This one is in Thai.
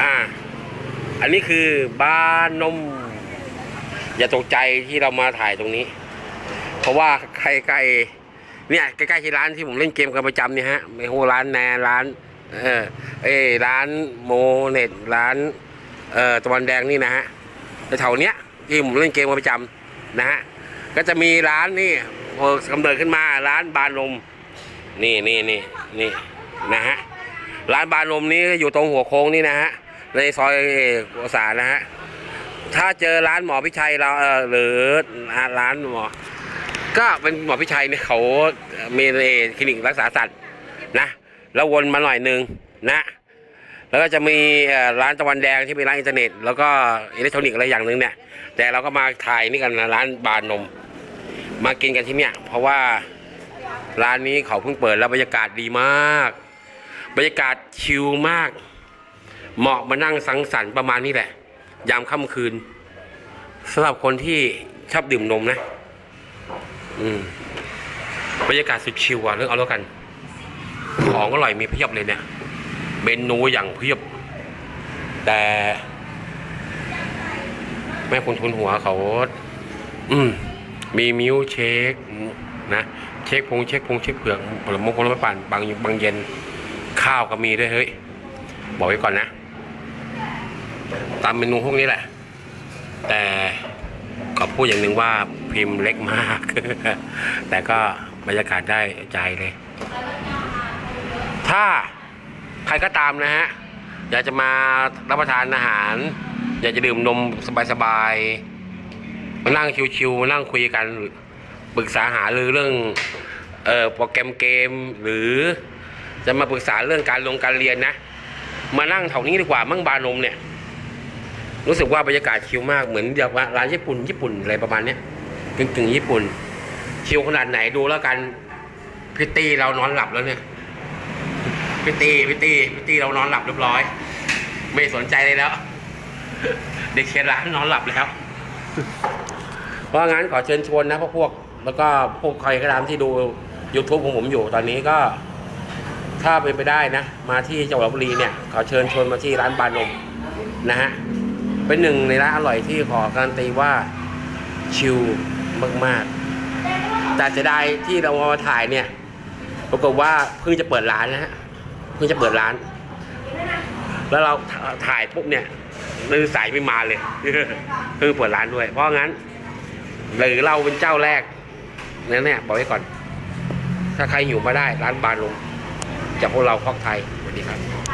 อ่า อันนี้คือบ้านนม อย่าตกใจที่เรามาถ่ายตรงนี้ เพราะว่าใกล้ๆเนี่ยใกล้ๆที่ร้านที่ผมเล่นเกมกันประจำเนี่ยฮะไม่โหร้านแนร้าน เออเอร้านโมเน็ตร้าน เอ่อตะวันแดงนี่นะฮะแถวเนี้ยที่ผมเล่นเกมกันประจำนะฮะก็จะมีร้านนี่พอกำเนิดขึ้นมาร้านบานนมนี่นี่นี่นี่นะฮะร้านบานนมนี้อยู่ตรงหัวโค้งนี่นะฮะ ในซอยกุศลนะฮะถ้าเจอร้านหมอพิชัยเราเออหรือร้านหมอ ก็เป็นหมอพิชัยเนี่ยเขามีคลินิกรักษาสัตว์นะแล้ววนมาหน่อยหนึ่งนะแล้วก็จะมีร้านตะวันแดงที่เป็นร้านอินเทอร์เน็ต แล้วก็อิเล็กทรอนิกส์อะไรอย่างหนึ่งเนี่ย แต่เราก็มาถ่ายนี่กันร้านบานนม มากินกันที่เนี่ยเพราะว่าร้านนี้เขาเพิ่งเปิดแล้วบรรยากาศดีมาก บรรยากาศชิลมาก เหมาะมานั่งสังสรรค์ประมาณนี้แหละ ยามค่ำคืนสำหรับคนที่ชอบดื่มนมนะ อืมบรรยากาศสุดชิลอะเรื่องเอาแล้วกัน ของอร่อยมีเพียบเลยเนี่ยเมนูอย่างเพียบ แต่ แม่คุณทุนหัวเขา อืม มีมิลค์เชคนะเช็คพงเช็คพงเช็คเผือกผลม้ผลม้ปั่นบางบางเย็น ข้าวก็มีด้วยเฮ้ย บอกไว้ก่อนนะ ตามเมนูพวกนี้แหละ แต่ขอพูดอย่างหนึ่งว่าพิมพ์เล็กมาก แต่ก็บรรยากาศได้ใจเลย ถ้าใครก็ตามนะฮะ อยากจะมารับประทานอาหาร อยากจะดื่มนมสบายๆ มานั่งชิวๆ มานั่งคุยกันปรึกษาหารือเรื่องเอ่อโปรแกรมเกมหรือจะมาปรึกษาเรื่องการลงการเรียนนะ มานั่งแถวนี้ดีกว่ามั่งบานมเนี่ย รู้สึกว่าบรรยากาศชิลมากเหมือนอย่างว่าร้านญี่ปุ่นญี่ปุ่นอะไรประมาณเนี้ยกึ่งกึ่งญี่ปุ่น ชิลขนาดไหนดูแล้วกันพี่ตีเรานอนหลับแล้วเนี่ยพี่ตีพี่ตีพี่ตีเรานอนหลับเรียบร้อย ไม่สนใจเลยแล้ว เด็กเชียร์ร้านนอนหลับแล้วเพราะงั้นขอเชิญชวนนะพวกพวก แล้วก็พวกใครก็ตามที่ดู YouTube ของผมอยู่ตอนนี้ก็ ถ้าเป็นไปได้นะ มาที่จังหวัดลบุรีเนี่ย ขอเชิญชวนมาที่ร้านบานนมนะฮะ เป็นหนึ่งในร้านอร่อยที่ขอการันตีว่าชิลมากๆ แต่เสียดายที่เรามาถ่ายเนี่ยปรากฏว่าเพิ่งจะเปิดร้านนะฮะเพิ่งจะเปิดร้าน แล้วเราถ่ายปุ๊บเนี่ยมือสายไม่มาเลยเพิ่งเปิดร้านด้วย เพราะงั้นหรือเราเป็นเจ้าแรกนั่นเนี่บอกไว้ก่อน ถ้าใครหิวมาได้ร้านบานลมจากพวกเราคอกไทยสวัสดีครับ